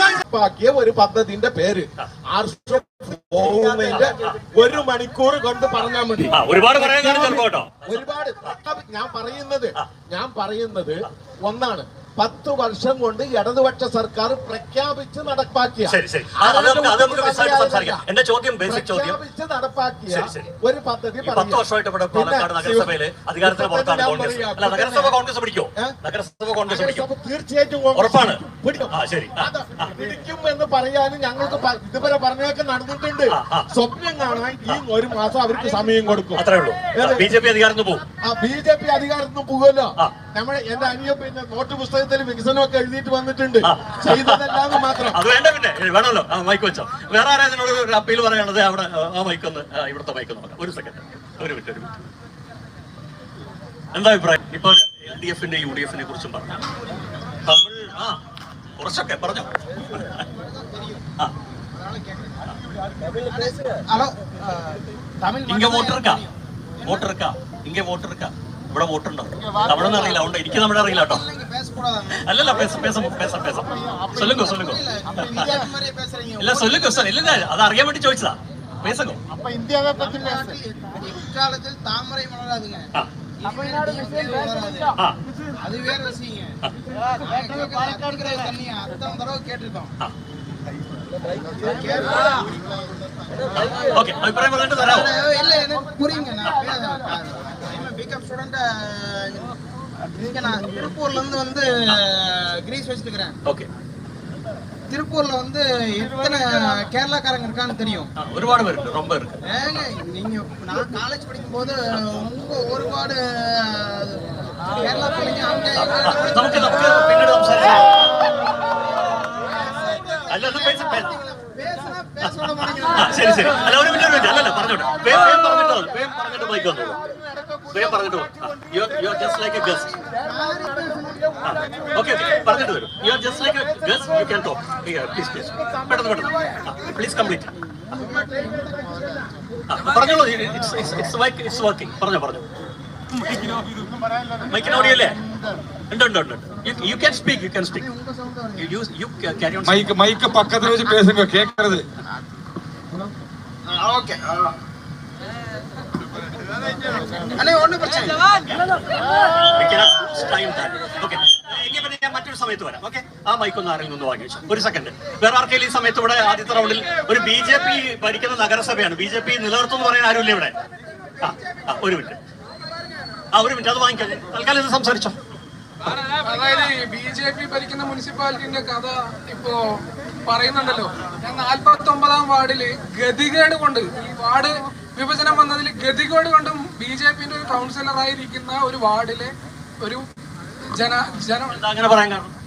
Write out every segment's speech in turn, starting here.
നടപ്പാക്കിയ ഒരു പദ്ധതിന്റെ പേര്. പോകുന്നതിന്റെ ഒരു മണിക്കൂർ കൊണ്ട് പറഞ്ഞാൽ മതി. ഒരുപാട് ഒരുപാട് ഞാൻ പറയുന്നത് ഞാൻ പറയുന്നത് ഒന്നാണ്. പത്ത് വർഷം കൊണ്ട് ഇടതുപക്ഷ സർക്കാർ പ്രഖ്യാപിച്ച് നടപ്പാക്കിയ എന്റെ ചോദ്യം ബേസിക് ചോദ്യം. നടപ്പാക്കിയ. ഒരു പദ്ധതി പത്ത് വർഷമായിട്ട് ഇവിടെ പാലക്കാട് നഗരസഭയിൽ അധികാരത്തിന് പുറത്താണ് കോൺഗ്രസ്. അല്ല നഗരസഭ കോൺഗ്രസ് പിടിക്കോ? നഗരസഭ കോൺഗ്രസ് പിടിക്കും? തീർച്ചയായിട്ടും ഉറപ്പാണ്? ശരി. പിടിക്കും എന്ന് പറയാനും ഞങ്ങൾക്ക് ഇതുവരെ പറഞ്ഞതൊക്കെ നടന്നിട്ടുണ്ട്. സ്വപ്നം കാണാൻ ഈ ഒരു മാസം അവർക്ക് സമയം കൊടുക്കും. അത്രേ ഉള്ളൂ? ബി ജെ പി അധികാരത്തിന് പോകും ബി ജെ പി അധികാരത്തിൽ പോകുമല്ലോ നമ്മൾ എന്റെ അനിയ പിന്നെ നോട്ട് പഞ്ചായത്തിൽ വികസനമൊക്കെ എഴുതിയിട്ട് വന്നിട്ടുണ്ട്. ചെയ്തതല്ലാന്ന് മാത്രം. അത് വേണ്ട പിന്നെ. വേണമല്ലോ. ആ മൈക്ക് വെച്ചോ. വേറെ ആരാധനോട് ഒരു അപ്പീൽ പറയണത് അവിടെ ആ മൈക്ക് ഒന്ന് ഇവിടുത്തെ മൈക്ക് നോക്കാം. ഒരു സെക്കൻഡ് ഒരു മിനിറ്റ് ഒരു മിനിറ്റ് എന്താ അഭിപ്രായം? ഇപ്പൊ എൽ ഡി എഫിന്റെ യു ഡി എഫിനെ കുറിച്ചും പറഞ്ഞു? തമിഴ് ആ കുറച്ചൊക്കെ പറഞ്ഞു. ഇങ്ങ വോട്ടർക്കാ വോട്ടർക്കാ ഇങ്ങ വോട്ടർക്കാ ഇവിടെ വോട്ടുണ്ടോ? അവിടെ നിന്ന് അറിയില്ല. അതുകൊണ്ട് എനിക്ക് നമ്മുടെ അറിയില്ല കേട്ടോ. நீங்க பேசக்கூடாதாங்க അല്ലല്ല പേസ പേസ പേസ പേസ சொல்லுங்க சொல்லுங்க அப்ப இந்தியா மாதிரியே பேசுறீங்க இல்ல சொல்லுங்க சார் இல்ல அது அறிய வேண்டி ചോദിച്ചതാ பேசுங்க அப்ப இந்தியாவை பத்தி எக்காலத்தில் தாமரை மலராதுங்க ആ தமிழ்நாடு வராது ആ அது வேற விஷயங்க கேட்கிற தண்ணி அத்தனை தடவை கேட்டிருக்கோம் ആ ഓക്കെ അഭിപ്രായം പറഞ്ഞിട്ട് തരാമോ அஹ் இல்ல எனக்கு புரியுங்க நான் பிகாப் ஸ்டூடெண்ட் இங்கே நான் திருப்பூர்லேருந்து வந்து கிரீஸ் வச்சிருக்கிறேன் ஓகே. திருப்பூர்ல வந்து எத்தனை கேரளாக்காரங்க இருக்கான்னு தெரியும். ஒருபாடு இருக்கு ரொம்ப இருக்கு. ஏங்க நீங்க நான் காலேஜ் படிக்கும் போது ரொம்ப ஒருபாடு கேரளா பிள்ளைங்க அங்க பேச பேச. சரி சரி. அல்ல ஒரு மினிட் அல்ல அல்ல பறந்துடும் பறந்துட்டோம் பறந்துட்டோம் பைக் வந்துடும் വേഗം പറഞ്ഞിട്ട് you you are just like a guest okay പറഞ്ഞിട്ട് വരും. You are just like a guest you can talk please please പെട്ടെന്ന് പെട്ടെന്ന്. പ്ലീസ് കംപ്ലീറ്റ് പറഞ്ഞോളൂ it's it's mic it's working പറഞ്ഞോ പറഞ്ഞോ. മൈക്കിനോടിയല്ലേ ഉണ്ട് ഉണ്ട് ഉണ്ട് you can speak you can speak you you carry on mic mic പക്കത്തിൽ വെച്ച് പേസുക കേക്കരുത്. ഓക്കേ ഞാൻ മറ്റൊരു സമയത്ത് വരാം. ഓക്കെ ആ മൈക്ക് ഒന്ന് ആരെങ്കിലും ഒന്ന് വാങ്ങി വെച്ചു. ഒരു സെക്കൻഡ് വേറെ ആർക്കെങ്കിലും ഈ സമയത്ത് ഇവിടെ ആദ്യത്തെ റൗണ്ടിൽ ഒരു ബി ജെ പി ഭരിക്കുന്ന നഗരസഭയാണ്. ബി ജെ പി നിലനിർത്തും എന്ന് പറയാൻ ആരുമില്ല ഇവിടെ. ആ ആ ഒരു മിനിറ്റ് ആ ഒരു മിനിറ്റ് അത് വാങ്ങിക്കാം. തൽക്കാലം ഇത് സംസാരിച്ചോ. അതായത് ബി ജെ പി ഭരിക്കുന്ന മുനിസിപ്പാലിറ്റിന്റെ കഥ ഇപ്പോ പറയുന്നുണ്ടല്ലോ. ഞാൻ നാൽപ്പത്തി ഒമ്പതാം വാർഡിൽ ഗതികേട് കൊണ്ട് ഈ വാർഡ് വിഭജനം വന്നതിൽ ഗതികേട് കൊണ്ടും ബി ജെ പിന്റെ ഒരു കൗൺസിലറായിരിക്കുന്ന ഒരു വാർഡിലെ ഒരു ജന ജന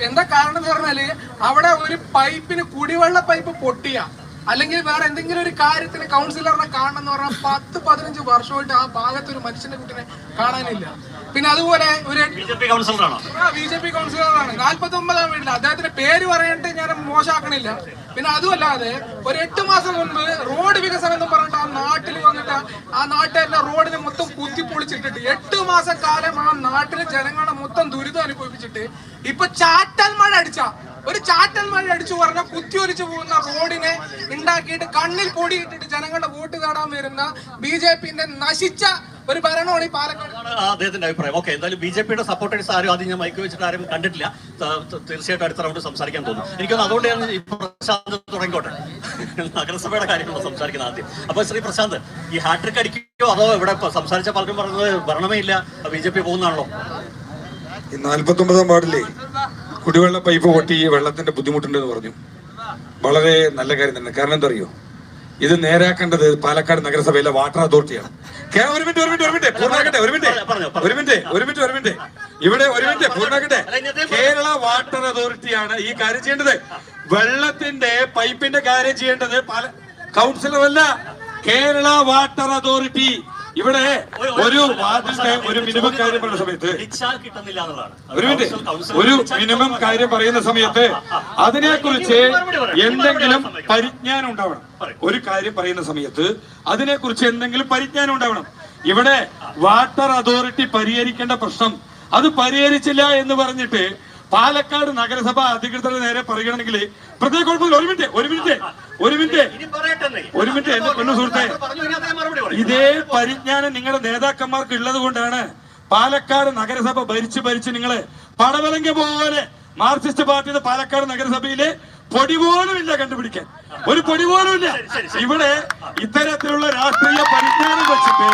എന്താ കാരണം? എന്ന് പറഞ്ഞാൽ അവിടെ ഒരു പൈപ്പിന് കുടിവെള്ള പൈപ്പ് പൊട്ടിയ. അല്ലെങ്കിൽ വേറെ എന്തെങ്കിലും ഒരു കാര്യത്തിന് കൗൺസിലറിനെ കാണണം എന്ന് പറഞ്ഞാൽ പത്ത് പതിനഞ്ച് വർഷമായിട്ട് ആ ഭാഗത്ത് ഒരു മനുഷ്യന്റെ കുട്ടിനെ കാണാനില്ല. പിന്നെ അതുപോലെ ഒരു ബി ജെ പി കൗൺസിലറാണ്? നാല്പത്തി ഒമ്പതാം വീട്ടിൽ അദ്ദേഹത്തിന്റെ പേര് പറയണ്ട് ഞാൻ മോശമാക്കണില്ല. പിന്നെ അതുമല്ലാതെ ഒരു എട്ട് മാസം മുൻപ് റോഡ് വികസനം എന്ന് പറഞ്ഞിട്ട് ആ നാട്ടിൽ വന്നിട്ട് ആ നാട്ടിലെ റോഡിനെ മൊത്തം കുത്തിപ്പൊളിച്ചിട്ടിട്ട് എട്ട് മാസം കാലം ആ നാട്ടിലെ ജനങ്ങളെ മൊത്തം ദുരിതം അനുഭവിച്ചിട്ട് ഇപ്പൊ ചാറ്റൽ മഴ അടിച്ച. ഒരു ചാറ്റൽ മഴ അടിച്ചു പറഞ്ഞ കുത്തിയൊലിച്ചു പോകുന്ന റോഡിനെ ഉണ്ടാക്കിയിട്ട് കണ്ണിൽ പൊടിയിട്ടിട്ട് ജനങ്ങളുടെ വോട്ട് നേടാൻ വരുന്ന ബി ജെ നശിച്ച ഒരു ഭരണമാണ് ഈ പാലക്കാട്. അദ്ദേഹത്തിന്റെ അഭിപ്രായം. ഓക്കെ എന്തായാലും ബി ജെ പിയുടെ സപ്പോർട്ടേഴ്സ് ആരും ആദ്യം ഞാൻ മൈക്ക് വെച്ചിട്ട് ആരും കണ്ടിട്ടില്ല. തീർച്ചയായിട്ടും അടുത്ത റൗണ്ട് സംസാരിക്കാൻ തോന്നുന്നു എനിക്കൊന്ന് അതുകൊണ്ട് ഞാൻ ഈ പ്രശാന്ത് തുടങ്ങിക്കോട്ടെ. നഗരസഭയുടെ കാര്യങ്ങളാണ് സംസാരിക്കുന്നത് ആദ്യം. അപ്പൊ ശ്രീ പ്രശാന്ത് ഈ ഹാട്രിക് അടിക്കോ അതോ ഇവിടെ സംസാരിച്ച പലരും പറഞ്ഞത് ഭരണമേ ഇല്ല ബി ജെ പി പോകുന്നതാണല്ലോ? ഈ നാൽപ്പത്തൊമ്പതാം വാർഡിലെ കുടിവെള്ള പൈപ്പ് പൊട്ടി വെള്ളത്തിന്റെ ബുദ്ധിമുട്ടുണ്ടെന്ന് പറഞ്ഞു. വളരെ നല്ല കാര്യം തന്നെ. കാരണം എന്താ അറിയോ? ഇത് നേരാക്കേണ്ടത് പാലക്കാട് നഗരസഭയിലെ വാട്ടർ അതോറിറ്റിയാണ്. കേരളം ഒരു മിനിറ്റ് ഒരു മിനിറ്റ് ഒരു മിനിറ്റ്. പൂർണാക്കട്ടെ ഒരു മിനിറ്റ്. ഒരു മിനിറ്റ് ഒരു മിനിറ്റ് ഒരു മിനിറ്റ്. ഇവിടെ ഒരു മിനിറ്റ് പൂർണാക്കട്ടെ. കേരള വാട്ടർ അതോറിറ്റിയാണ് ഈ കാര്യം ചെയ്യേണ്ടത്. വെള്ളത്തിന്റെ പൈപ്പിന്റെ കാര്യം ചെയ്യേണ്ടത് പാല കൗൺസിലർ അല്ല കേരള വാട്ടർ അതോറിറ്റി. ഇവിടെ ഒരു വാർഡിന്റെ ഒരു മിനിമം കാര്യം പറയുന്ന സമയത്ത് ഒരു മിനിറ്റ് ഒരു മിനിമം. കാര്യം പറയുന്ന സമയത്ത് അതിനെക്കുറിച്ച് എന്തെങ്കിലും പരിജ്ഞാനം ഉണ്ടാവണം ഒരു കാര്യം പറയുന്ന സമയത്ത് അതിനെക്കുറിച്ച് എന്തെങ്കിലും പരിജ്ഞാനം ഉണ്ടാവണം ഇവിടെ വാട്ടർ അതോറിറ്റി പരിഹരിക്കേണ്ട പ്രശ്നം. അത് പരിഹരിച്ചില്ല എന്ന് പറഞ്ഞിട്ട് പാലക്കാട് നഗരസഭ അധികൃതരുടെ നേരെ പറയുകയാണെങ്കിൽ പ്രത്യേക കുഴപ്പമില്ല ഒരു മിനിറ്റ് ഒരു മിനിറ്റ് ഒരു മിനിറ്റ്. ഒരു മിനിറ്റ് എന്റെ പൊന്നു സുഹൃത്തെ. ഇതേ പരിജ്ഞാനം നിങ്ങളുടെ നേതാക്കന്മാർക്ക് ഉള്ളത് കൊണ്ടാണ് പാലക്കാട് നഗരസഭ ഭരിച്ചു ഭരിച്ച് നിങ്ങൾ പടവലങ്ക പോലെ മാർക്സിസ്റ്റ് പാർട്ടിയുടെ പാലക്കാട് നഗരസഭയിലെ പൊടി പോലും ഇല്ല കണ്ടുപിടിക്കാൻ. ഒരു പൊടി പോലും ഇല്ല. ഇവിടെ ഇത്തരത്തിലുള്ള രാഷ്ട്രീയ പരിജ്ഞാനം വെച്ചിട്ട്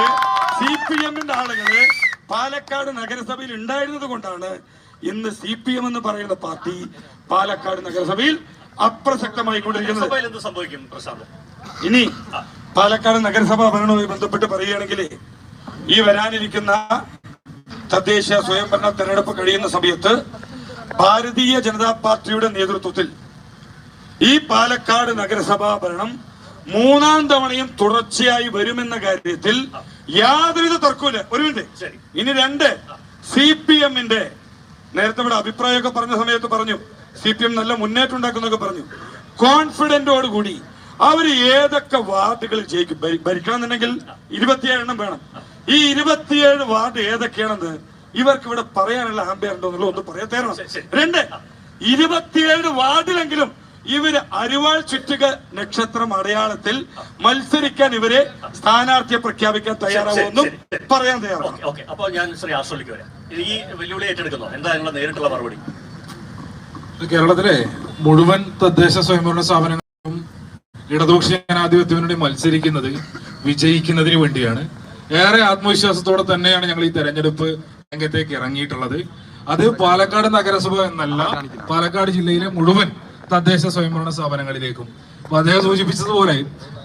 സി പി എമ്മിന്റെ ആളുകൾ പാലക്കാട് നഗരസഭയിൽ ഉണ്ടായിരുന്നത് കൊണ്ടാണ് ഇന്ന് സി പി എം എന്ന് പറയുന്ന പാർട്ടി പാലക്കാട് നഗരസഭയിൽ അപ്രസക്തമായി കൊണ്ടിരിക്കുന്നത് എന്ത് സംഭവിക്കും പ്രസാദ്? ഇനി പാലക്കാട് നഗരസഭാ ഭരണവുമായി ബന്ധപ്പെട്ട് പറയുകയാണെങ്കിൽ ഈ വരാനിരിക്കുന്ന തദ്ദേശ സ്വയംഭരണ തെരഞ്ഞെടുപ്പ് കഴിയുന്ന സമയത്ത് ഭാരതീയ ജനതാ പാർട്ടിയുടെ നേതൃത്വത്തിൽ ഈ പാലക്കാട് നഗരസഭാ ഭരണം മൂന്നാം തവണയും തുടർച്ചയായി വരുമെന്ന കാര്യത്തിൽ യാതൊരുവിധ തർക്കമില്ല ഒരു മിനിറ്റ്. ഇനി രണ്ട് സി പി എമ്മിന്റെ നേരത്തെ ഇവിടെ അഭിപ്രായമൊക്കെ പറഞ്ഞ സമയത്ത് പറഞ്ഞു. സി പി എം നല്ല മുന്നേറ്റം ഉണ്ടാക്കുന്നൊക്കെ പറഞ്ഞു. കോൺഫിഡന്റോട് കൂടി അവർ ഏതൊക്കെ വാർഡുകൾ ജയിക്കും? ഭരി- ഭരിക്കണമെന്നുണ്ടെങ്കിൽ ഇരുപത്തിയേഴ് എണ്ണം വേണം. ഈ ഇരുപത്തിയേഴ് വാർഡ് ഏതൊക്കെയാണെന്ന് ഇവർക്ക് ഇവിടെ പറയാനുള്ള ആംബിയർ ഉണ്ടോ എന്നുള്ളത് ഒന്ന് പറയാൻ തരണം രണ്ട് ഇരുപത്തിയേഴ് വാർഡിലെങ്കിലും ഇവർ അരിവാൾ ചുറ്റുക നക്ഷത്രം അടയാളത്തിൽ മത്സരിക്കാൻ ഇവരെ സ്ഥാനാർത്ഥിയെ പ്രഖ്യാപിക്കാൻ തയ്യാറാവുമെന്നും പറയാൻ തയ്യാറാണ്. Okay okay. അപ്പൊ ഞാൻ ശ്രീ ആശ്രമിക്ക് വരാം. ഈ വെല്ലുവിളി ഏറ്റെടുക്കുന്നു? എന്താ നിങ്ങളുടെ നേരിട്ടുള്ള മറുപടി? കേരളത്തിലെ മുഴുവൻ തദ്ദേശ സ്വയംഭരണ സ്ഥാപനങ്ങളും ഇടതുപക്ഷ ജനാധിപത്യത്തിനുവേണ്ടി മത്സരിക്കുന്നത് വിജയിക്കുന്നതിന് വേണ്ടിയാണ്. ഏറെ ആത്മവിശ്വാസത്തോടെ തന്നെയാണ് ഞങ്ങൾ ഈ തെരഞ്ഞെടുപ്പ് രംഗത്തേക്ക് ഇറങ്ങിയിട്ടുള്ളത്. അത് പാലക്കാട് നഗരസഭ എന്നല്ല പാലക്കാട് ജില്ലയിലെ മുഴുവൻ തദ്ദേശ സ്വയംഭരണ സ്ഥാപനങ്ങളിലേക്കും. അപ്പൊ അദ്ദേഹം സൂചിപ്പിച്ചതുപോലെ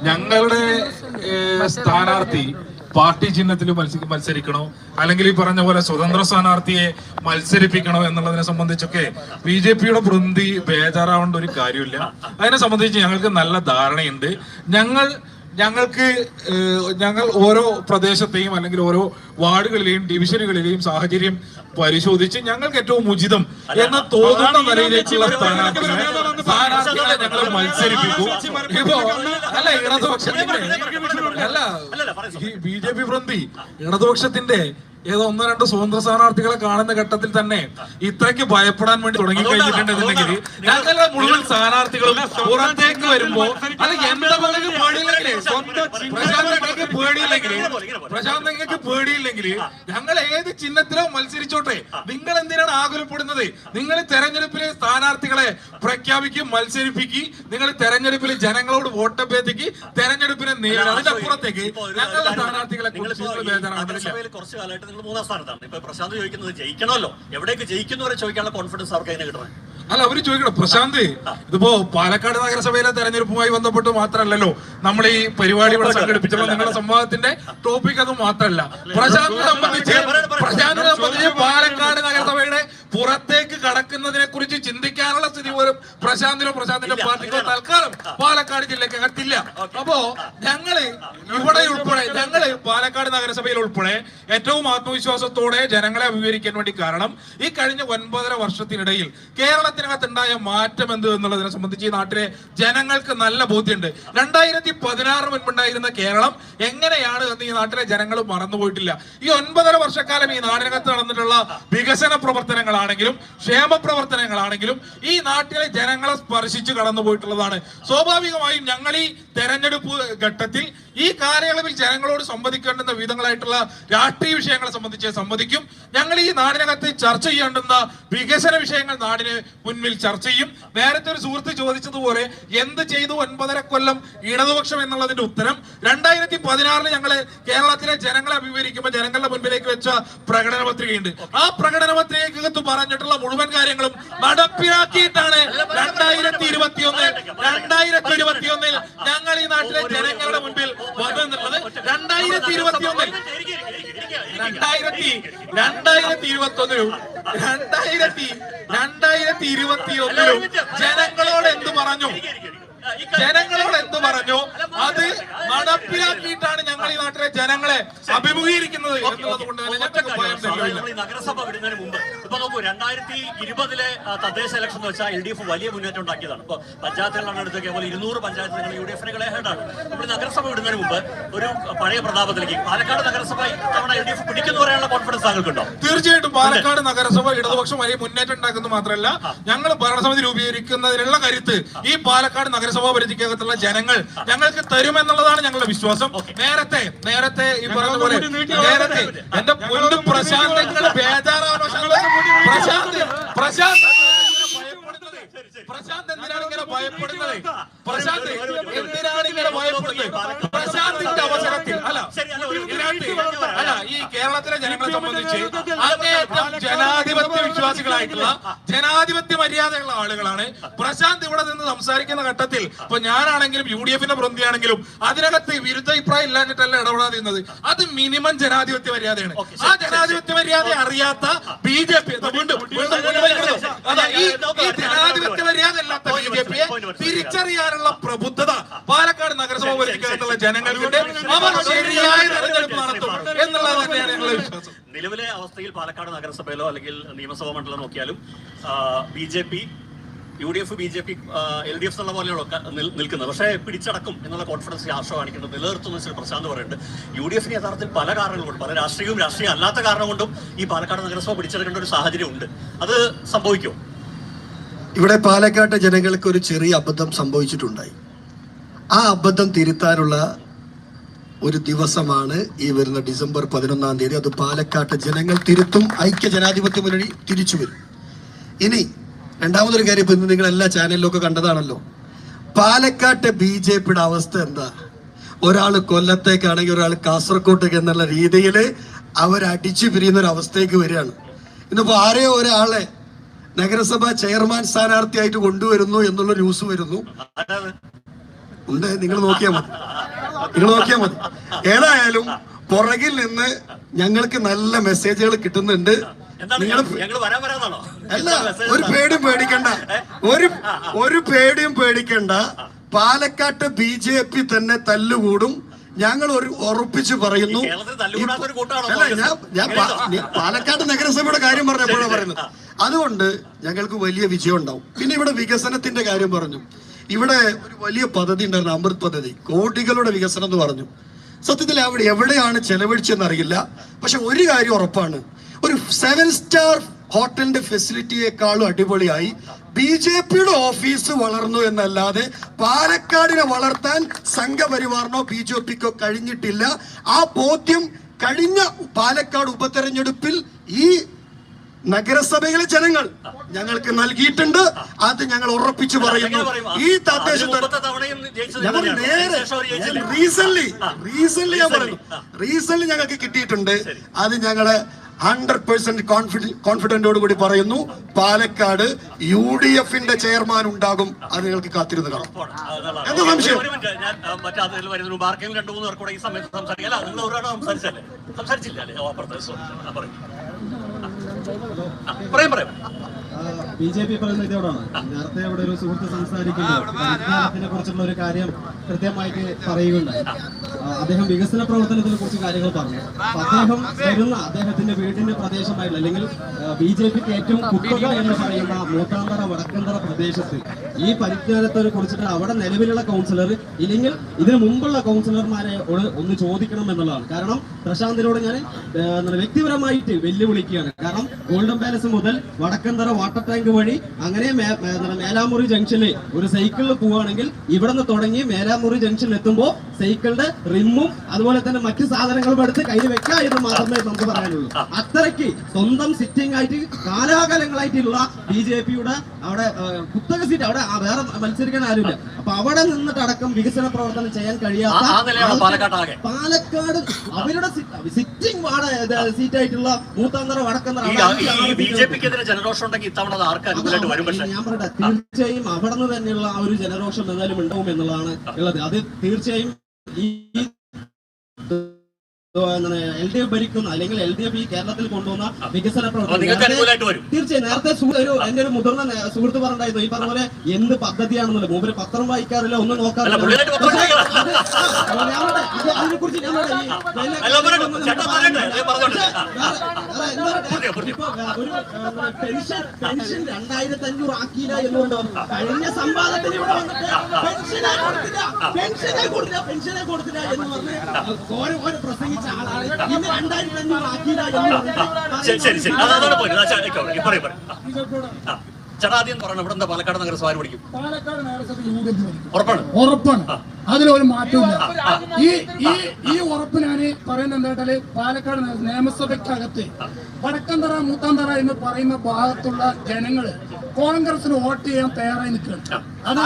ഞങ്ങളുടെ സ്ഥാനാർത്ഥി പാർട്ടി ചിഹ്നത്തിൽ മത്സരി മത്സരിക്കണോ? അല്ലെങ്കിൽ ഈ പറഞ്ഞ പോലെ സ്വതന്ത്ര സ്ഥാനാർത്ഥിയെ മത്സരിപ്പിക്കണോ എന്നുള്ളതിനെ സംബന്ധിച്ചൊക്കെ ബി ജെ പിയുടെ വൃന്തി ബേജാറാവേണ്ട ഒരു കാര്യമില്ല. അതിനെ സംബന്ധിച്ച് ഞങ്ങൾക്ക് നല്ല ധാരണയുണ്ട്. ഞങ്ങൾ ഞങ്ങൾക്ക് ഞങ്ങൾ ഓരോ പ്രദേശത്തെയും അല്ലെങ്കിൽ ഓരോ വാർഡുകളിലെയും ഡിവിഷനുകളിലെയും സാഹചര്യം പരിശോധിച്ച് ഞങ്ങൾക്ക് ഏറ്റവും ഉചിതം എന്ന് തോന്നുന്ന നിലയിലേക്കുള്ള സ്ഥാനാർത്ഥികളെ സ്ഥാനാർത്ഥികളെ ഞങ്ങൾ മത്സരിപ്പിക്കും. ഇപ്പോ അല്ല ഇടതുപക്ഷത്തിന്റെ അല്ല ബി ജെ പി വൃന്ദി ഇടതുപക്ഷത്തിന്റെ ഏതോ ഒന്നോ രണ്ടോ സ്വതന്ത്ര സ്ഥാനാർത്ഥികളെ കാണുന്ന ഘട്ടത്തിൽ തന്നെ ഇത്രയ്ക്ക് ഭയപ്പെടാൻ വേണ്ടി തുടങ്ങി കഴിഞ്ഞിട്ടുണ്ടെന്നുണ്ടെങ്കിൽ ഞങ്ങളുടെ മുഴുവൻ സ്ഥാനാർത്ഥികളും പുറത്തേക്ക് വരുമ്പോ അത് എന്താ നിങ്ങൾക്ക് പേടിയില്ലെങ്കിലേ സ്വന്തം പ്രശാന്ത് നിങ്ങൾക്ക് പേടിയില്ലെങ്കിൽ പേടിയില്ലെങ്കിൽ ഞങ്ങൾ ഏത് ചിഹ്നത്തിലോ മത്സരിച്ചോട്ടെ. നിങ്ങൾ എന്തിനാണ് ആകുലപ്പെടുന്നത്? നിങ്ങൾ തെരഞ്ഞെടുപ്പിലെ സ്ഥാനാർത്ഥികളെ പ്രഖ്യാപിക്കും മത്സരിപ്പിക്കും നിങ്ങൾ തെരഞ്ഞെടുപ്പിൽ ജനങ്ങളോട് വോട്ടഭ്യർത്ഥിക്ക് തെരഞ്ഞെടുപ്പിനെ നേരിടും. അതിന്റെ അപ്പുറത്തേക്ക് ഞങ്ങളുടെ സ്ഥാനാർത്ഥികളെ കുറിച്ച് കാലമായിട്ട് നിങ്ങൾ മൂന്നാം സ്ഥാനത്താണ്. ഇപ്പൊ പ്രശാന്ത് ചോദിക്കുന്നത് ജയിക്കണമല്ലോ. എവിടേക്ക് ജയിക്കുന്നവരെ ചോദിക്കാനുള്ള കോൺഫിഡൻസ് അവർക്ക് അതിനെ കിട്ടണം? അല്ല അവർ ചോദിക്കണം പ്രശാന്ത് ഇതിപ്പോ പാലക്കാട് നഗരസഭയിലെ തെരഞ്ഞെടുപ്പുമായി ബന്ധപ്പെട്ട് മാത്രമല്ലല്ലോ നമ്മൾ ഈ പരിപാടി ഇവിടെ സംഘടിപ്പിച്ചുള്ള നിങ്ങളുടെ സംവാദത്തിന്റെ ടോപ്പിക് അത് മാത്രമല്ല. പ്രശാന്തിനെ സംബന്ധിച്ച് പ്രശാന്തിനെ സംബന്ധിച്ച് പാലക്കാട് നഗരസഭയുടെ പുറത്തേക്ക് കടക്കുന്നതിനെ കുറിച്ച് ചിന്തിക്കാനുള്ള സ്ഥിതി പോലും പ്രശാന്തിനോ പ്രശാന്തിന്റെ പാർട്ടിക്കോ തൽക്കാലം പാലക്കാട് ജില്ലക്ക് അകത്തില്ല. അപ്പോ ഞങ്ങൾ ഇവിടെ ഉൾപ്പെടെ ഞങ്ങൾ പാലക്കാട് നഗരസഭയിൽ ഉൾപ്പെടെ ഏറ്റവും ആത്മവിശ്വാസത്തോടെ ജനങ്ങളെ അഭിമുഖീകരിക്കാൻ വേണ്ടി കാരണം ഈ കഴിഞ്ഞ ഒൻപതര വർഷത്തിനിടയിൽ കേരളത്തിനകത്തുണ്ടായ മാറ്റം എന്ത് എന്നുള്ളതിനെ സംബന്ധിച്ച് ഈ നാട്ടിലെ ജനങ്ങൾക്ക് നല്ല ബോധ്യമുണ്ട്. രണ്ടായിരത്തി പതിനാറ് മുൻപുണ്ടായിരുന്ന കേരളം എങ്ങനെയാണ് എന്ന് ഈ നാട്ടിലെ ജനങ്ങൾ മറന്നുപോയിട്ടില്ല. ഈ ഒൻപതര വർഷക്കാലം ഈ നാടിനകത്ത് നടന്നിട്ടുള്ള വികസന പ്രവർത്തനങ്ങളാണെങ്കിലും ക്ഷേമ പ്രവർത്തനങ്ങളാണെങ്കിലും ഈ നാട്ടിലെ ജനങ്ങളെ സ്പർശിച്ചു കടന്നുപോയിട്ടുള്ളതാണ്. സ്വാഭാവികമായും ഞങ്ങൾ ഈ തെരഞ്ഞെടുപ്പ് ഘട്ടത്തിൽ ഈ കാലയളവിൽ ജനങ്ങളോട് സംവദിക്കേണ്ടുന്ന വിധങ്ങളായിട്ടുള്ള രാഷ്ട്രീയ വിഷയങ്ങളെ സംബന്ധിച്ച് സംവദിക്കും. ഞങ്ങൾ ഈ നാടിനകത്ത് ചർച്ച ചെയ്യേണ്ടുന്ന വികസന വിഷയങ്ങൾ നാടിന് മുന്നിൽ ചർച്ച ചെയ്യും. നേരത്തെ ഒരു സുഹൃത്ത് ചോദിച്ചതുപോലെ എന്ത് ചെയ്തു ഒൻപതര കൊല്ലം ഇടതുപക്ഷം എന്നുള്ളതിന്റെ ഉത്തരം. രണ്ടായിരത്തി പതിനാറിന് ഞങ്ങൾ കേരളത്തിലെ ജനങ്ങളെ അഭിമുഖീകരിക്കുമ്പോൾ ജനങ്ങളുടെ മുൻപിലേക്ക് വെച്ച പ്രകടന പത്രികയുണ്ട് ആ പ്രകടന പത്രികക്കകത്ത് പറഞ്ഞിട്ടുള്ള മുഴുവൻ കാര്യങ്ങളും നടപ്പിലാക്കിയിട്ടാണ് രണ്ടായിരത്തി ഇരുപത്തി ഒന്ന് രണ്ടായിരത്തി ഇരുപത്തി ഒന്നിൽ ഞങ്ങൾ ഈ നാട്ടിലെ ജനങ്ങളുടെ മുൻപിൽ വന്നിട്ടുള്ളത്. രണ്ടായിരത്തി ഇരുപത്തി ഒന്നിൽ രണ്ടായിരത്തി രണ്ടായിരത്തി ഇരുപത്തി ഒന്നിലും രണ്ടായിരത്തി രണ്ടായിരത്തി ഇരുപത്തി ഒന്നിലും ജനങ്ങളോട് എന്ത് പറഞ്ഞു? ജനങ്ങളോട് എന്ത് പറഞ്ഞു? അത് നടപ്പിലാക്കിയിട്ടാണ് ഞങ്ങൾ ഈ നാട്ടിലെ ജനങ്ങളെ അഭിമുഖീകരിക്കുന്നത് എന്നുള്ളത് കൊണ്ട് തന്നെ ഞങ്ങൾക്ക് ഭയം തെളിവില്ല നമ്മൾ ഈ നഗരസഭ വിടുന്നതിന് മുമ്പ്. ഇപ്പൊ നോക്കൂ രണ്ടായിരത്തി ഇരുപതിലെ തദ്ദേശ ഇലക്ഷൻ എന്ന് വെച്ചാൽ എൽ ഡി എഫ് വലിയ മുന്നേറ്റം ഉണ്ടാക്കിയതാണ്. ഇപ്പൊ പഞ്ചായത്തുകളാണ് എടുത്ത് കേവലം ഇരുന്നൂറ് പഞ്ചായത്തുകൾ യു ഡി എഫിനെ ഹെഡാണ് നമ്മൾ നഗരസഭ വിടുന്നതിന് മുമ്പ് ഒരു പഴയ പ്രതാപത്തിലേക്ക് പാലക്കാട് നഗരസഭ ഇത്തവണ എൽ ഡി എഫ് പിടിക്കുന്നു പറയാനുള്ള കോൺഫിഡൻസ് താങ്കൾക്കുണ്ടോ? തീർച്ചയായിട്ടും പാലക്കാട് നഗരസഭ ഇടതുപക്ഷം വലിയ മുന്നേറ്റം ഉണ്ടാക്കുന്നത് മാത്രമല്ല ഞങ്ങൾ ഭരണസമിതി രൂപീകരിക്കുന്നതിനുള്ള കരുത്ത് ഈ പാലക്കാട് നഗരസഭാ പരിധിക്കകത്തുള്ള ജനങ്ങൾ ഞങ്ങൾക്ക് തരുമെന്നുള്ളതാണ് ഞങ്ങളുടെ വിശ്വാസം. നേരത്തെ നേരത്തെ ഈ പറഞ്ഞ പോലെ നേരത്തെ എന്റെ പൊന്നും പ്രശാന്ത് ബേജാറാണോ പ്രശാന്ത് പ്രശാന്ത് പ്രശാന്ത് എന്തിനാണ് ഇങ്ങനെ ഭയപ്പെടുന്നത്? പ്രശാന്ത് എന്തിനാണ് ഇങ്ങനെ ഭയപ്പെടുന്നത്? കേരളത്തിലെ ജനങ്ങളെ സംബന്ധിച്ച് അങ്ങേയറ്റം ജനാധിപത്യ വിശ്വാസികളായിട്ടുള്ള ജനാധിപത്യ മര്യാദയുള്ള ആളുകളാണ്. പ്രശാന്ത് ഇവിടെ നിന്ന് സംസാരിക്കുന്ന ഘട്ടത്തിൽ ഇപ്പൊ ഞാനാണെങ്കിലും യു ഡി എഫിന്റെ പ്രതിയാണെങ്കിലും അതിനകത്ത് വിരുദ്ധ അഭിപ്രായം ഇല്ലാഞ്ഞിട്ടല്ല ഇടപെടാതിരുന്നത്. അത് മിനിമം ജനാധിപത്യ മര്യാദയാണ്. ആ ജനാധിപത്യ മര്യാദ അറിയാത്ത ബി ജെ പി വീണ്ടും ഈ ജനാധിപത്യ മര്യാദ അല്ലാത്ത ബി ജെ പിയെ തിരിച്ചറിയാനുള്ള പ്രബുദ്ധത പാലക്കാട് നഗരസഭ ഭരിക്കകത്തുള്ള ജനങ്ങളുടെ അവർ ശരിയായ തെരഞ്ഞെടുപ്പ് നടത്തും എന്നുള്ളത് തന്നെയാണ് നിലവിലെ അവസ്ഥയിൽ പാലക്കാട് നഗരസഭയിലോ അല്ലെങ്കിൽ നിയമസഭാ മണ്ഡലം നോക്കിയാലും B J P U D F B J P L D F എന്നുള്ള പോലെയുള്ള നിൽക്കുന്നത്. പക്ഷേ പിടിച്ചടക്കും എന്നുള്ള കോൺഫിഡൻസ് രാഷ്ട്രം കാണിക്കുന്നത്. നിലനിർത്തുന്ന ശ്രീ പ്രശാന്ത് പറയുന്നുണ്ട്. യു ഡി എഫിന് യഥാർത്ഥത്തിൽ പല കാരണങ്ങളുണ്ട് പല രാഷ്ട്രീയവും രാഷ്ട്രീയം അല്ലാത്ത കാരണം കൊണ്ടും ഈ പാലക്കാട് നഗരസഭ പിടിച്ചെടുക്കേണ്ട ഒരു സാഹചര്യം ഉണ്ട്. അത് സംഭവിക്കുമോ? ഇവിടെ പാലക്കാട്ടെ ജനങ്ങൾക്ക് ഒരു ചെറിയ അബദ്ധം സംഭവിച്ചിട്ടുണ്ടായി. ആ അബദ്ധം തിരുത്താനുള്ള ഒരു ദിവസമാണ് ഈ വരുന്ന ഡിസംബർ പതിനൊന്നാം തീയതി. അത് പാലക്കാട്ട് ജനങ്ങൾ തിരുത്തും ഐക്യ ജനാധിപത്യ മുന്നണി തിരിച്ചു വരും. ഇനി രണ്ടാമതൊരു കാര്യം ഇപ്പം നിങ്ങൾ എല്ലാ ചാനലിലൊക്കെ കണ്ടതാണല്ലോ. പാലക്കാട്ടെ ബി ജെ പിയുടെ അവസ്ഥ എന്താ? ഒരാൾ കൊല്ലത്തേക്കാണെങ്കിൽ ഒരാൾ കാസർകോട്ടേക്ക് എന്നുള്ള രീതിയിൽ അവരടിച്ചു പിരിയുന്ന ഒരു അവസ്ഥയ്ക്ക് വരികയാണ്. ഇന്നിപ്പോൾ ആരെയോ ഒരാളെ നഗരസഭാ ചെയർമാൻ സ്ഥാനാർത്ഥിയായിട്ട് കൊണ്ടുവരുന്നു എന്നുള്ള ന്യൂസ് വരുന്നു. ഉണ്ട് നിങ്ങൾ നോക്കിയാൽ മതി. നിങ്ങൾ നോക്കിയാൽ മതി. ഏതായാലും പുറകിൽ നിന്ന് ഞങ്ങൾക്ക് നല്ല മെസ്സേജുകൾ കിട്ടുന്നുണ്ട്. അല്ല ഒരു പേടിയും പേടിക്കണ്ട. ഒരു ഒരു പേടിയും പേടിക്കണ്ട. പാലക്കാട്ട് ബി ജെ പി തന്നെ തല്ലുകൂടും. ഞങ്ങൾ ഒരു ഉറപ്പിച്ചു പറയുന്നു. അല്ല ഞാൻ ഞാൻ പാലക്കാട് നഗരസഭയുടെ കാര്യം പറഞ്ഞപ്പോഴാണ് പറയുന്നത്. അതുകൊണ്ട് ഞങ്ങൾക്ക് വലിയ വിജയം ഉണ്ടാവും പിന്നെ ഇവിടെ വികസനത്തിന്റെ കാര്യം പറഞ്ഞു. ഇവിടെ ഒരു വലിയ പദ്ധതി ഉണ്ടായിരുന്നു അമൃത് പദ്ധതി. കോടികളുടെ വികസനം എന്ന് പറഞ്ഞു. സത്യത്തിൽ അവിടെ എവിടെയാണ് ചെലവഴിച്ചെന്ന് അറിയില്ല. പക്ഷെ ഒരു കാര്യം ഉറപ്പാണ്. ഒരു സെവൻ സ്റ്റാർ ഹോട്ടലിന്റെ ഫെസിലിറ്റിയേക്കാളും അടിപൊളിയായി. ബി ജെ പിയുടെ ഓഫീസ് വളർന്നു എന്നല്ലാതെ പാലക്കാടിനെ വളർത്താൻ സംഘപരിവാറിനോ ബി ജെ പിക്കോ കഴിഞ്ഞിട്ടില്ല. ആ ബോധ്യം കഴിഞ്ഞ പാലക്കാട് ഉപതെരഞ്ഞെടുപ്പിൽ ഈ നഗരസഭയിലെ ജനങ്ങൾ ഞങ്ങൾക്ക് നൽകിയിട്ടുണ്ട്. അത് ഞങ്ങൾ ഉറപ്പിച്ചു പറയുന്നു. ഈ തദ്ദേശ ഞാൻ നേരെ ആ. റീസൺലി ഞാൻ പറയുന്നു. ആ. ഞങ്ങൾക്ക് കിട്ടിയിട്ടുണ്ട്. അത് ഞങ്ങൾ ഹൺഡ്രഡ് പേഴ്സെന്റ് കോൺഫിഡന്റോട് കൂടി പറയുന്നു. പാലക്കാട് യു ഡി എഫിന്റെ ചെയർമാൻ ഉണ്ടാകും. അത് നിങ്ങൾക്ക് കാത്തിരുന്ന് കാണാം. എന്താ സംശയം? സംസാരിച്ചല്ലേ സംസാരിച്ചില്ല അല്ലേ ഓ, അപ്പുറത്തെ സോ, ആ, പറയൂ. പറയും. ബി ജെ പി പറയുന്ന ഇതോടാണ്. നേരത്തെ ഇവിടെ ഒരു സുഹൃത്ത് സംസാരിക്കുന്നത് കുറിച്ചുള്ള ഒരു കാര്യം കൃത്യമായിട്ട് പറയുകയുണ്ടായി. അദ്ദേഹം വികസന പ്രവർത്തനത്തിനെ കുറിച്ച് കാര്യങ്ങൾ പറഞ്ഞു. അദ്ദേഹം വരുന്ന അദ്ദേഹത്തിന്റെ വീടിന്റെ പ്രദേശമായിട്ടുള്ള അല്ലെങ്കിൽ ബി ജെ പിക്ക് ഏറ്റവും കുത്തക എന്ന് പറയുന്ന മൂത്താന്തറ വടക്കന്തറ പ്രദേശത്ത് ഈ പരിജ്ഞാനത്തെ കുറിച്ചിട്ട് അവിടെ നിലവിലുള്ള കൗൺസിലർ ഇല്ലെങ്കിൽ ഇതിനു മുമ്പുള്ള കൗൺസിലർമാരെ ഒന്ന് ചോദിക്കണം എന്നുള്ളതാണ്. കാരണം പ്രശാന്തിനോട് ഞാൻ വ്യക്തിപരമായിട്ട് വെല്ലുവിളിക്കുകയാണ്. കാരണം ഗോൾഡൻ പാലസ് മുതൽ വടക്കന്തറ വാട്ടർ ടാങ്ക് വഴി അങ്ങനെ മേലാമുറി ജംഗ്ഷനിൽ ഒരു സൈക്കിളിൽ പോവുകയാണെങ്കിൽ ഇവിടെ നിന്ന് തുടങ്ങി മേലാമുറി ജംഗ്ഷനിൽ എത്തുമ്പോൾ സൈക്കിളിന്റെ റിമ്മും അതുപോലെ തന്നെ മറ്റു സാധനങ്ങളും എടുത്ത് കയ്യിൽ വെക്കുക എന്ന് മാത്രമേ നമുക്ക് പറയാനുള്ളൂ. അത്രയ്ക്ക് സ്വന്തം സിറ്റിംഗ് ആയിട്ട് കാലാകാലങ്ങളായിട്ടുള്ള ബി ജെ പിയുടെ അവിടെ കുത്തക സീറ്റ് അവിടെ വേറെ മത്സരിക്കാൻ ആരുമില്ല. അപ്പൊ അവിടെ നിന്നിട്ടടക്കം വികസന പ്രവർത്തനം ചെയ്യാൻ കഴിയാത്ത പാലക്കാട് അവരുടെ സിറ്റിംഗ് സീറ്റായിട്ടുള്ള അത് അനുകൂലമായിട്ട് വരും? പക്ഷേ ഞാൻ പറയട്ടെ തീർച്ചയായും അവിടെ നിന്ന് തന്നെയുള്ള ആ ഒരു ജനരോഷം എന്തായാലും ഉണ്ടാവും എന്നുള്ളതാണ് ഉള്ളത്. അത് തീർച്ചയായും ഈ എൽ ഡി എഫ് ഭരിക്കുന്ന. അല്ലെങ്കിൽ എൽ ഡി എഫ് ഈ കേരളത്തിൽ കൊണ്ടുവന്ന വികസന പ്രവർത്തനം. തീർച്ചയായും നേരത്തെ ഒരു എന്റെ ഒരു മുതിർന്ന സുഹൃത്ത് പറഞ്ഞിട്ടുണ്ടായിരുന്നു. ഈ പറഞ്ഞ പോലെ എന്ത് പദ്ധതിയാണെന്നുള്ളത്. മൂപ്പര് പത്രം വായിക്കാറില്ല ഒന്നും വായിക്കാറില്ല. അതിനെ കുറിച്ച് ഞാൻ പെൻഷൻ പെൻഷൻ രണ്ടായിരത്തി അഞ്ഞൂറ് ആക്കിയില്ല എന്നുകൊണ്ട് കഴിഞ്ഞ സംവാദത്തിന് ഇവിടെ വന്നിട്ട് പെൻഷനെ കൊടുത്തില്ല. പെൻഷനെ കൊടുത്തില്ല പെൻഷനെ കൊടുത്തില്ല എന്ന് പറഞ്ഞ് ഓരോ പ്രസംഗിച്ച ശരി ശരി ശരി. അത് പറഞ്ഞിട്ട് അതാണ് പോയി പറയും പറയും. ആ എന്ന് പറയണം ഇവിടെ എന്താ പാലക്കാട് നഗരസഭ ആര് പിടിക്കും പാലക്കാട് നഗരസഭ യു ഡി എഫ് ഭരിക്കും. ഉറപ്പാണ് ഉറപ്പാണ് അതിലൊരു മാറ്റമില്ല ഈ ഈ ഈ ഉറപ്പ് ഞാൻ പറയുന്നത് എന്താ വെച്ചാൽ പാലക്കാട് നിയമസഭയ്ക്കകത്ത് വടക്കന്തറ മൂത്താന്തറ എന്ന് പറയുന്ന ഭാഗത്തുള്ള ജനങ്ങൾ കോൺഗ്രസിന് വോട്ട് ചെയ്യാൻ തയ്യാറായി നിൽക്കുകയാണ് അത്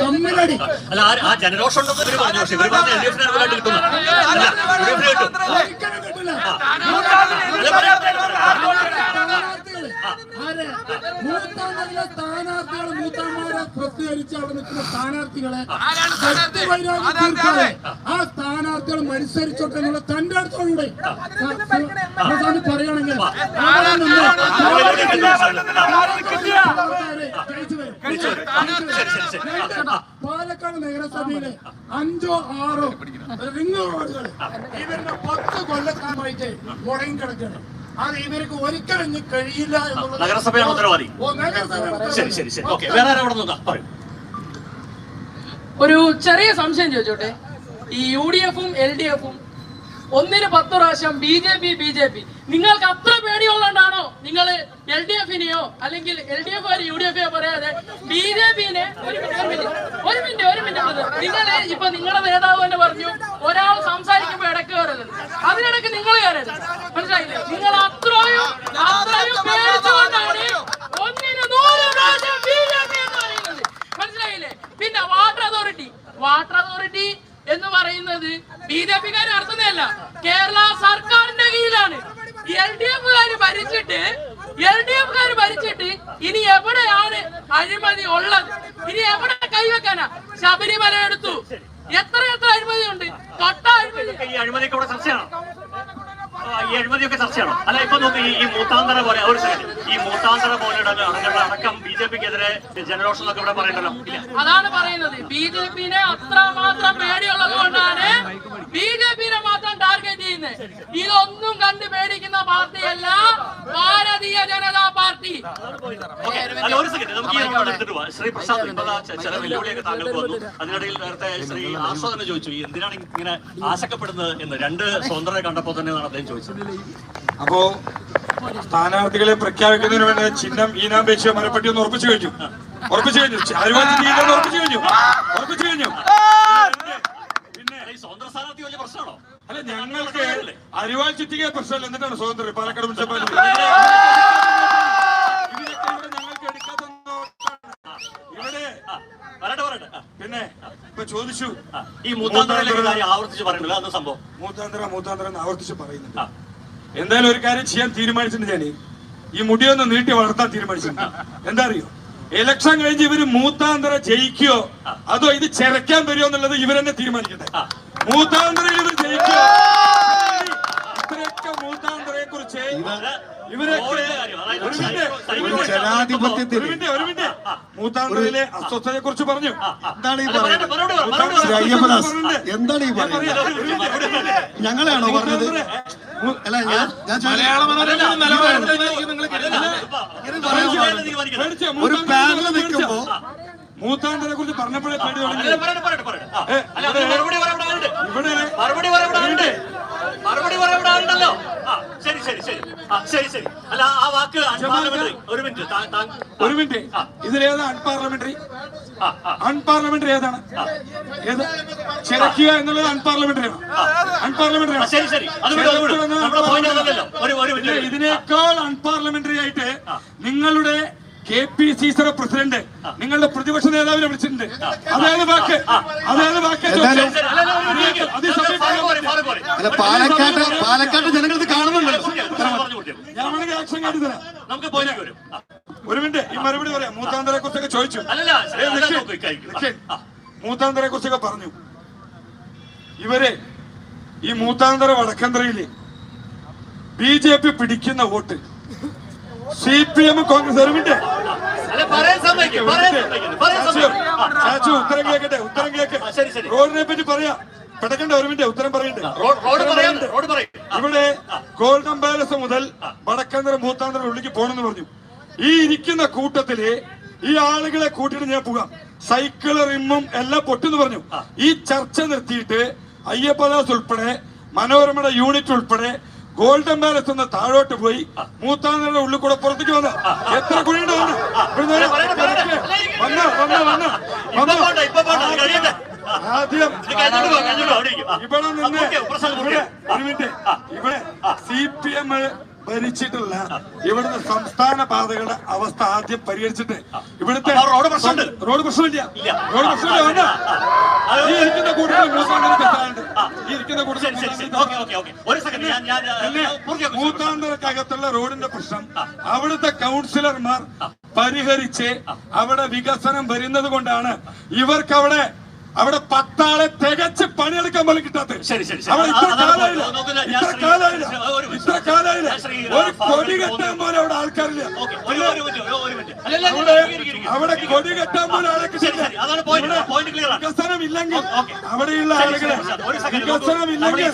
തമ്മിലടി അല്ല ആ- ആ ജനരോഷം ഒരിക്കലും കിട്ടില്ല മൂത്താന്തരിലെ മൂത്താന്മാരെ പ്രസിദ്ധീകരിച്ച് അവിടെ നിൽക്കുന്ന സ്ഥാനാർത്ഥികളെ ആ സ്ഥാനാർത്ഥികൾ മത്സരിച്ചോട്ടെ എന്നുള്ള തന്റെ അടുത്തോടെ അവസാനം പറയുകയാണെങ്കിൽ. പാലക്കാട് നഗരസഭയിലെ അഞ്ചോ ആറോ റിംഗ് റോഡുകൾ ഇവരുടെ പത്ത് കൊല്ലക്കാലമായിട്ട് മുടങ്ങി കിടക്കണം അത് ഇവർക്ക് ഒരിക്കലും ഇനി കഴിയില്ല എന്നുള്ളത് നഗരസഭയാണ് ഉത്തരവാദി. ഓ, നഗരസഭ ശരി ശരി ശരി. ഓക്കെ. വേറെ ആരാ അവിടെ നിന്നാ പറയും. ഒരു ചെറിയ സംശയം ചോദിച്ചോട്ടെ? ഈ യു ഡി എഫും എൽ ഡി എഫും ഒന്നിന് പത്ത് പ്രാവശ്യം B J P B J P നിങ്ങൾക്ക് അത്ര പേടിയുള്ളതുകൊണ്ടാണോ നിങ്ങൾ എൽ ഡി എഫിനെയോ അല്ലെങ്കിൽ L D F U D F പറയാതെ ബി ജെ പിനെ ഒരു മിനിറ്റ് ഒരു മിനിറ്റ് ഒരു മിനിറ്റ് നിങ്ങൾ ഇപ്പൊ നിങ്ങളുടെ നേതാവ് തന്നെ പറഞ്ഞു ഒരാൾ സംസാരിക്കുമ്പോൾ ഇടയ്ക്ക് കയറരുത്. അതിനിടയ്ക്ക് നിങ്ങൾ കയറരുത്. മനസ്സിലായില്ലേ? നിങ്ങൾ അത്രയും പേടിച്ചുകൊണ്ടാണ് എന്ന് പറയുന്നത്. മനസ്സിലായില്ലേ? പിന്നെ വാട്ടർ അതോറിറ്റി വാട്ടർ അതോറിറ്റി എന്ന് പറയുന്നത് ബി ജെ പിക്കാർ നടത്തുന്നതല്ല. കേരള സർക്കാരിന്റെ കീഴിലാണ്. എൽ ഡി എഫുകാര് ഭരിച്ചിട്ട് എൽ ഡി എഫുകാര് ഭരിച്ചിട്ട് ഇനി എവിടെയാണ് അഴിമതി ഉള്ളത്? ഇനി എവിടെ കൈവെക്കാനാ? ശബരിമല എടുത്തു. എത്ര എത്ര അഴിമതി. ഉണ്ട് തൊട്ട അഴിമതി അഴിമതിയൊക്കെ ചർച്ചയാണോ ചർച്ചയാണ്? അല്ല ഇപ്പൊ നോക്കി ഈ- മൂത്താന്തര പോലെ ഒരു സെക്കൻഡ് ഈ മൂത്താന്തര പോലെ അടക്കം അടക്കം ബി ജെ പിക്കെതിരെ ജനരോഷം എന്നൊക്കെ ഇവിടെ പറയണ്ടല്ലോ. ഇല്ല. അതാണ് പറയുന്നത്. ബി ജെ പിന്നെ അത്ര മാത്രം പേടിയുള്ളത് കൊണ്ടാണ് ബി ജെ പിന്നെ മാത്രം ടാർഗറ്റ് ചെയ്യുന്നത്. ഇതൊന്നും കണ്ട് പേടിക്കുന്ന പാർട്ടിയല്ല ഭാരതീയ ജനതാ പാർട്ടി. ഓക്കേ. അല്ല ഒരു സെക്കൻഡ് നമുക്ക് ഈ അങ്ങോട്ട് എടുത്തിട്ട് പോവാം. ശ്രീ പ്രസാദ് ഇപ്പൊ ചില വെല്ലുവിളിയൊക്കെ താങ്കൾക്ക് വന്നു. അതിനിടയിൽ നേരത്തെ ശ്രീ തന്നെ ചോദിച്ചു എന്തിനാണ് ഇങ്ങനെ ആശക്കപ്പെടുന്നത് എന്ന് രണ്ട് സ്വതന്ത്രരെ കണ്ടപ്പോൾ തന്നെയാണ് അദ്ദേഹം ചോദിച്ചത്. അപ്പോ സ്ഥാനാർത്ഥികളെ പ്രഖ്യാപിക്കുന്നതിന് വേണ്ടി ചിഹ്നം ഈനാപേക്ഷ മരപ്പട്ടി ഒന്ന് ഉറപ്പിച്ചു കഴിഞ്ഞു. ഉറപ്പിച്ചു കഴിഞ്ഞു. ഉറപ്പിച്ചു കഴിഞ്ഞു. ഉറപ്പിച്ചു കഴിഞ്ഞു. പിന്നെ സ്വതന്ത്ര സ്ഥാനാർത്ഥി വലിയ പ്രശ്നമാണോ? അല്ല ഞങ്ങൾക്ക് അരിവാൾ ചുറ്റിക പ്രശ്നമല്ല എന്നിട്ടാണ് സ്വാതന്ത്ര്യം. പാലക്കാട് മുനിസിപ്പാലിറ്റി. ഞങ്ങൾക്ക് പിന്നെ ഇപ്പൊ ചോദിച്ചു. ഈ ആവർത്തിച്ച് അന്ന് സംഭവം? മൂത്താന്തര മൂത്താന്തര ആവർത്തിച്ച് പറയുന്നുണ്ട്. എന്തായാലും ഒരു കാര്യം ചെയ്യാൻ തീരുമാനിച്ചിട്ടുണ്ട് ഞാൻ ഈ മുടിയൊന്ന് നീട്ടി വളർത്താൻ തീരുമാനിച്ചിട്ടുണ്ട്. എന്താ അറിയോ? ഇലക്ഷൻ കഴിഞ്ഞ് ഇവർ മൂത്താന്തര ജയിക്കോ അതോ ഇത് ചെരക്കാൻ വരുമോ എന്നുള്ളത് ഇവരെന്നെ തീരുമാനിക്കട്ടെ. മൂത്താന്തരയിൽ ഇവർ ഇത്രയൊക്കെ കുറിച്ച് ഇവരൊക്കെ മിനിറ്റ്, ജനാധിപത്യത്തിൽ മൂത്താന്തരയിലെ അസ്വസ്ഥതയെ കുറിച്ച് പറഞ്ഞു. എന്താണ് ഈ പറയുന്നത്. അയ്യപ്പദാസ് എന്താണ് ഈ പറയുന്നത്. ഞങ്ങളെയാണോ പറഞ്ഞത്? അല്ല ഞാൻ ഞാൻ ഒരു പാനൽ നിൽക്കുമ്പോ മൂത്താന്തരെ കുറിച്ച് പറഞ്ഞപ്പോഴേ പേടി തുടങ്ങി. ഇവിടെ മറുപടി ഇവിടെ മറുപടി പറയാണ്ടല്ലോ ശരി ശരി ശരി. ശരി ശരി. അല്ല ആ വാക്ക് അൺപാർലമെന്ററി ഒരു മിനിറ്റ് ഒരു മിനിറ്റ്. ഇതിലേതാ അൺപാർലമെന്ററി. അൺപാർലമെന്ററി ഏതാണ്? ഏത്? ചിരക്കുക എന്നുള്ളത് അൺപാർലമെന്ററി ആണ്. അൺപാർലമെന്ററി ആ, ശരി ശരി. ഇതിനേക്കാൾ അൺപാർലമെന്ററി ആയിട്ട് നിങ്ങളുടെ കെ പി സി സിയുടെ പ്രസിഡന്റ്. നിങ്ങളുടെ പ്രതിപക്ഷ നേതാവിനെ വിളിച്ചിട്ടുണ്ട്. അതായത് വാക്ക് അതായത് വാക്ക് നമുക്ക് പാലക്കാട്ട് പാലക്കാട്ട് ജനങ്ങൾ കാണുന്നുണ്ടല്ലോ ആക്ഷൻ കാട്ടി തരാം. ഒരു മിനിറ്റ് ഈ മറുപടി പറയാം. മൂത്താന്തരെ കുറിച്ചൊക്കെ ചോദിച്ചു. മൂത്താന്തരെ കുറിച്ചൊക്കെ പറഞ്ഞു. ഇവർ ഈ മൂത്താന്തര വടക്കന്തരയിൽ ബി ജെ പി പിടിക്കുന്ന vote C P M Congress ഒരു ചാച്ചു ഉത്തരം കേക്കട്ടെ ഉത്തരം കേക്ക്. റോഡിനെ പറ്റി പറയാം. പെടക്കണ്ട ഒരു മിനിറ്റ് ഉത്തരം പറയണ്ടേ. ഇവിടെ ഗോൾഡൻ പാലസ് മുതൽ വടക്കാന്തരം മൂത്താന്തരം ഉള്ളിക്ക് പോണെന്ന് പറഞ്ഞു. ഈ ഇരിക്കുന്ന കൂട്ടത്തിൽ ഈ ആളുകളെ കൂട്ടിയിട്ട് ഞാൻ പോകാം. സൈക്കിൾ റിമ്മും എല്ലാം പൊട്ടെന്ന് പറഞ്ഞു. ഈ ചർച്ച നിർത്തിയിട്ട് അയ്യപ്പദാസ് ഉൾപ്പെടെ മനോരമയുടെ യൂണിറ്റ് ഉൾപ്പെടെ ഗോൾഡൻ പാലസ് നിന്ന് താഴോട്ട് പോയി മൂത്താന്തരയുടെ ഉള്ളിൽ കൂടെ പുറത്തേക്ക് വന്ന. എത്ര കുഴിയുണ്ട് വന്ന് ഇവിടെ. വന്ന വന്ന വന്ന. ആദ്യം നിന്ന് ഇവിടെ സി പി എം ഭരിച്ചിട്ടുള്ള ഇവിടുത്തെ സംസ്ഥാന പാതകളുടെ അവസ്ഥ ആദ്യം പരിഹരിച്ചിട്ട് ഇവിടുത്തെ റോഡ് പ്രശ്നമുണ്ട്? റോഡ് പ്രശ്നമില്ല. റോഡ് പ്രശ്നമില്ല വേണ്ട. ഈ ഇരിക്കുന്ന കൂട്ടത്തിൽ ഈ ഇരിക്കുന്ന കൂട്ടത്തിൽ റോഡിന്റെ പ്രശ്നം. അവിടുത്തെ കൗൺസിലർമാർ പരിഹരിച്ച് അവിടെ വികസനം വരുന്നത് കൊണ്ടാണ് ഇവർക്ക് അവിടെ അവിടെ പത്താളെ തികച്ച് പോലും കിട്ടാത്തത് ശരി, ശരി. അവിടെ ഇത്ര കാലായില്ല ഇത്ര കാലായില്ല. ഇത്ര കാലായില്ല ഒരു കൊടി കെട്ടാൻ. പോലും അവിടെ ആൾക്കാരില്ല. അവിടെ കൊടി കെട്ടാൻ പോലും ആളെ കിട്ടില്ല. വികസനം ഇല്ലെങ്കിൽ അവിടെയുള്ള ആളുകളെ വികസനം ഇല്ലെങ്കിൽ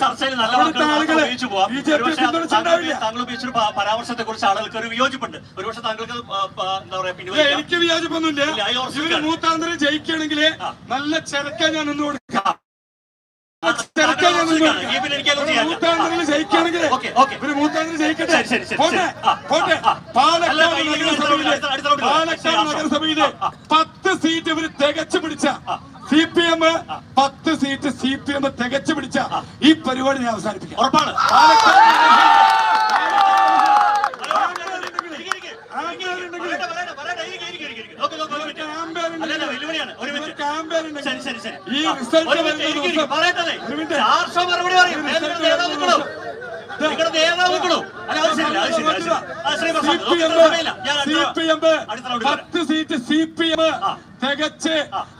അവിടുത്തെ ആളുകളെ ഉപയോഗിച്ചു പോവാം. ബി ജെ പി പിന്തുണച്ചിട്ടുണ്ടാവില്ല താങ്കൾ താങ്കൾ ഉപയോഗിച്ചൊരു പരാമർശത്തെ കുറിച്ച് ആളുകൾക്ക് ഒരു വിയോജിപ്പുണ്ട്. ഒരുപക്ഷെ താങ്കൾക്ക് എന്താ പറയാ എനിക്ക് വിയോജിപ്പൊന്നുമില്ല. മൂത്താന്തരം ജയിക്കുകയാണെങ്കിൽ നല്ല ചെറുക്കാൻ ഞാൻ കൊടുക്കാം ജയിക്കുകയാണെങ്കിൽ ജയിക്കട്ടെ? പോട്ടെ പോട്ടെ. പാലക്കാട് നഗരസഭയിലെ. പാലക്കാട്. പത്ത് സീറ്റ് ഇവർ തികച്ചു പിടിച്ച. സി പി എം പത്ത് സീറ്റ് സി പി എം തികച്ചു പിടിച്ച ഈ പരിപാടി ഞാൻ അവസാനിപ്പിക്കാം. ഉറപ്പാണ്. പറയട്ടെ, പത്ത് സീറ്റ് സി പി എം തികച്ച്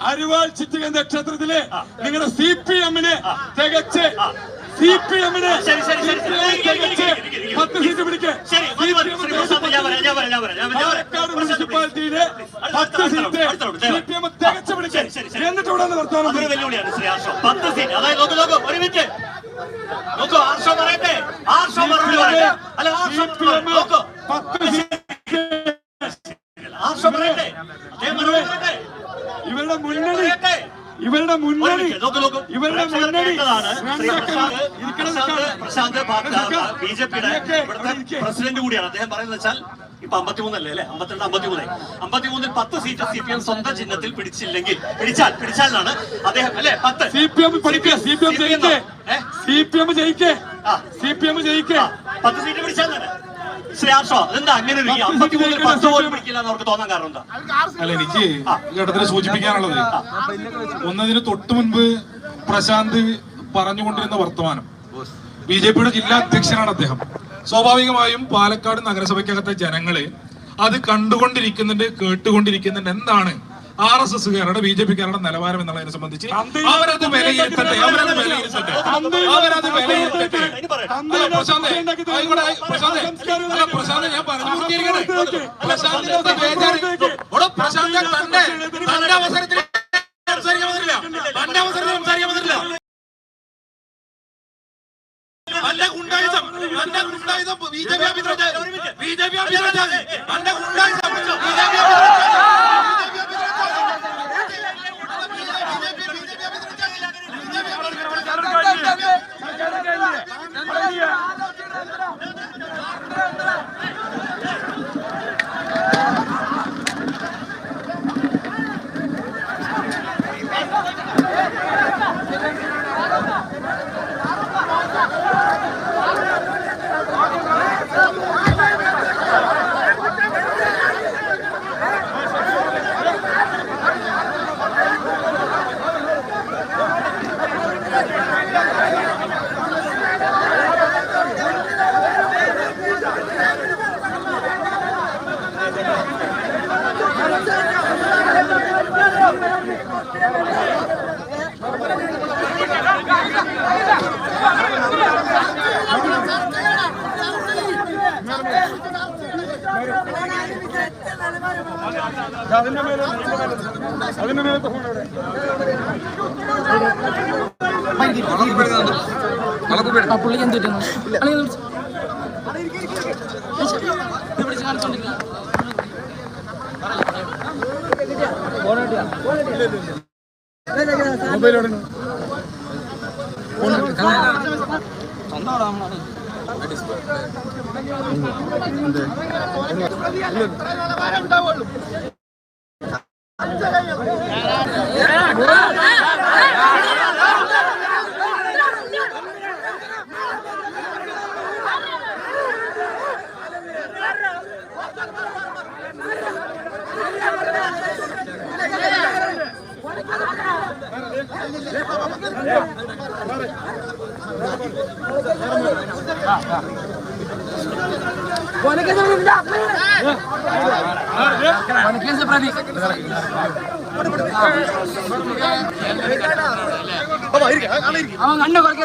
അരിവാൾ ചിറ്റിക നക്ഷത്രത്തിൽ നിങ്ങളുടെ സി പി എമ്മിന് തികച്ച് സി പി എമ്മിന്. പത്ത് സീറ്റ് പിടിക്ക്. പാലക്കാട്. മുനിസിപ്പാലിറ്റിയിൽ പത്ത് സീറ്റ് സി പി എം തികച്ച് പിടിക്ക്. എന്നിട്ട് ഇവിടെ ആർഷോ. പത്ത് സീറ്റ്. അതായത് നോക്കൂ നോക്കൂ ഒരു മിനിറ്റ്. നോക്കൂ ആർഷോ പറയട്ടെ. ആർഷോ മറുപടി പറയട്ടെ. അല്ല ആർഷോ നോക്കൂ. പത്ത് സീറ്റ് ആർഷോ പറയട്ടെ. ഇവരുടെ മുന്നണി ഇവരുടെ മുന്നണി. ഇവരുടെ മുന്നണി. പ്രശാന്ത് ബി ജെ പിയുടെ. പ്രസിഡന്റ് കൂടിയാണ്. അദ്ദേഹം പറയുന്നത് വെച്ചാൽ ഇപ്പൊ അമ്പത്തിമൂന്നല്ലേ അല്ലെ? അമ്പത്തിരണ്ട് അമ്പത്തിമൂന്ന്. അമ്പത്തിമൂന്നിൽ പത്ത് സീറ്റ് സി പി എം സ്വന്തം ചിഹ്നത്തിൽ പിടിച്ചില്ലെങ്കിൽ പിടിച്ചാൽ പിടിച്ചാലാണ് അദ്ദേഹം അല്ലെ? പത്ത്. സി പി എം പഠിക്കുക സി പി എം ജയിക്കേ? സി പി എം ജയിക്കേ. സി പി എം ജയിക്കേ. പത്ത് സീറ്റ് പിടിച്ചാൽ തന്നെ. എന്താ അങ്ങനെ ഒരു പത്ത് അമ്പത്തിമൂന്നിൽ പത്ത് പോലും ജയിക്കാൻ പിടിക്കില്ല എന്ന് അവർക്ക് തോന്നാൻ കാരണം എന്താ? അല്ല എനിക്ക് ഘട്ടത്തിൽ സൂചിപ്പിക്കാനുള്ളത് ഒന്നതിന് തൊട്ടു മുൻപ് പ്രശാന്ത് പറഞ്ഞുകൊണ്ടിരുന്ന വർത്തമാനം. ബി ജെ പിയുടെ ജില്ലാ അധ്യക്ഷനാണ് അദ്ദേഹം. സ്വാഭാവികമായും പാലക്കാട് നഗരസഭയ്ക്കകത്തെ ജനങ്ങളെ അത് കണ്ടുകൊണ്ടിരിക്കുന്നുണ്ട് കേട്ടുകൊണ്ടിരിക്കുന്നുണ്ട്. എന്താണ് ആർ എസ് എസ്കാരുടെ ബി ജെ പിക്കാരുടെ നിലവാരം എന്നുള്ളതിനെ സംബന്ധിച്ച് അവരത് വിലയിരുത്തട്ടെ അവരത് വിലയിരുത്തട്ടെ. അവരത് വിലയിരുത്തട്ടെ. പ്രശാന്തേ, ആയിക്കോട്ടെ, ആയി- അല്ല, പ്രശാന്തേ, ഞാൻ പറഞ്ഞു പൂർത്തീകരിക്കട്ടെ. പ്രശാന്തിന്റെ ബേജാറ്. എടോ, പ്രശാന്തേ, തന്റെ തന്റെ അവസരത്തിൽ സംസാരിക്കാൻ പറ്റില്ല തന്റെ അവസരത്തിൽ സംസാരിക്കാൻ പറ്റില്ല തന്റെ ഗുണ്ടായുധം തന്റെ ഗുണ്ടായുധം ബി ജെ പി ആഭ്യന്തര ബി ജെ പി ഗുണ്ടായുധം ബി ജെ പി പുള്ളിക്ക് എന്ത് പറ്റുന്നു അല്ലെങ്കിൽ ഇത് പിടിച്ച്. ഇത് പിടിച്ച് കാണിച്ചോണ്ടിരിക്കണം. വനക്കേസ് Ah, ah. அவங்க அண்ணன் குறைக்க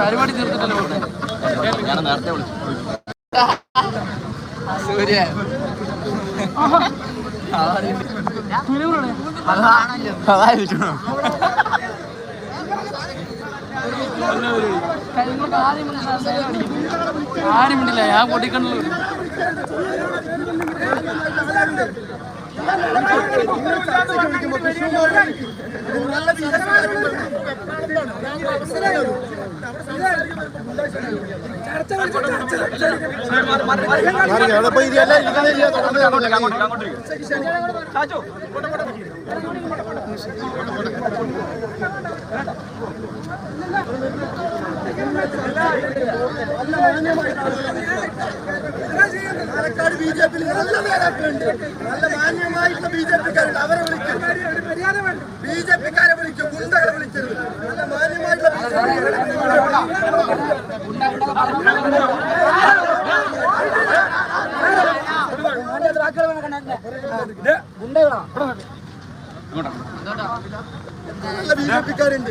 പരിപാടി തീർത്തിട്ടല്ലേ പോകുന്നത് സൂര്യ ആരും മിണ്ടില്ല ഞാൻ പൊട്ടിക്കണല്ലോ പാലക്കാട് ബി ജെ പിയിൽ നല്ല നേതാക്കളുണ്ട്. നല്ല മാന്യമായിട്ടുള്ള ബി ജെ പിക്കാരുണ്ട് അവരെ വിളിക്കും. ബി ജെ പിക്കാരെ വിളിക്കും. ഗുണ്ടകളെ വിളിക്കരുത്. നല്ല മാന്യമായിട്ടുള്ള ബി നല്ല ബി ജെ പിക്കാരുണ്ട്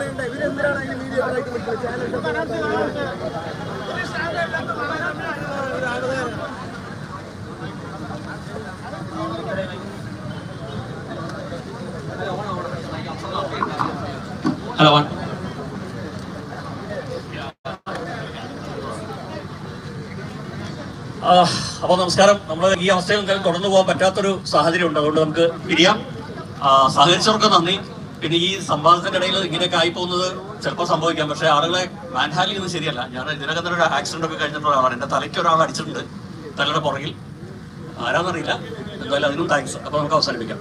ചെയ്യണ്ട. ഇവരെന്തിനാണ് അതിന് മീഡിയ ഹലോ അപ്പൊ നമസ്കാരം. നമ്മൾ ഈ അവസ്ഥയിൽ എന്തായാലും തുടർന്നു പോകാൻ പറ്റാത്തൊരു സാഹചര്യം ഉണ്ട്. അതുകൊണ്ട് നമുക്ക് പിരിയാം. സഹകരിച്ചവർക്ക് നന്ദി. പിന്നെ ഈ സംവാദത്തിന്റെ ഇടയിൽ ഇങ്ങനെയൊക്കെ ആയി പോകുന്നത് ചിലപ്പോൾ സംഭവിക്കാം. പക്ഷേ ആളുകളെ മാൻഹാലി ഹാൻഡിൽ ശരിയല്ല. ഞാൻ ഇതിനകം തന്നെ ഒരു ആക്സിഡന്റ് ഒക്കെ കഴിഞ്ഞിട്ടുള്ള ആളാണ് എന്റെ തലയ്ക്ക് ഒരാൾ അടിച്ചിട്ടുണ്ട്. തലയുടെ പുറകിൽ. ആരാന്നറിയില്ല. എന്തായാലും അതിനും താങ്ക്സ് അപ്പൊ നമുക്ക് അവസാനിപ്പിക്കാം.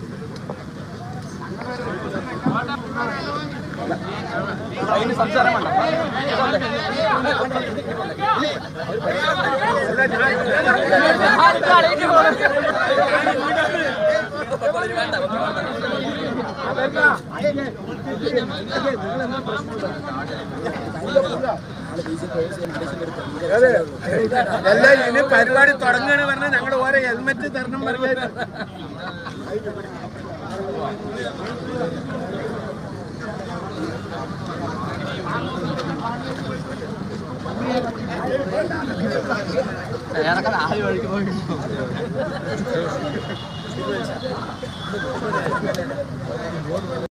വേണ്ട അല്ല ഇനി പരിപാടി തുടങ്ങുകയാണ് പറഞ്ഞാൽ ഞങ്ങൾ ഓരോ ഹെൽമെറ്റ് തരണം പറഞ്ഞാൽ ഞാനൊക്കെ നാല് വഴിക്ക് ರೋಡ್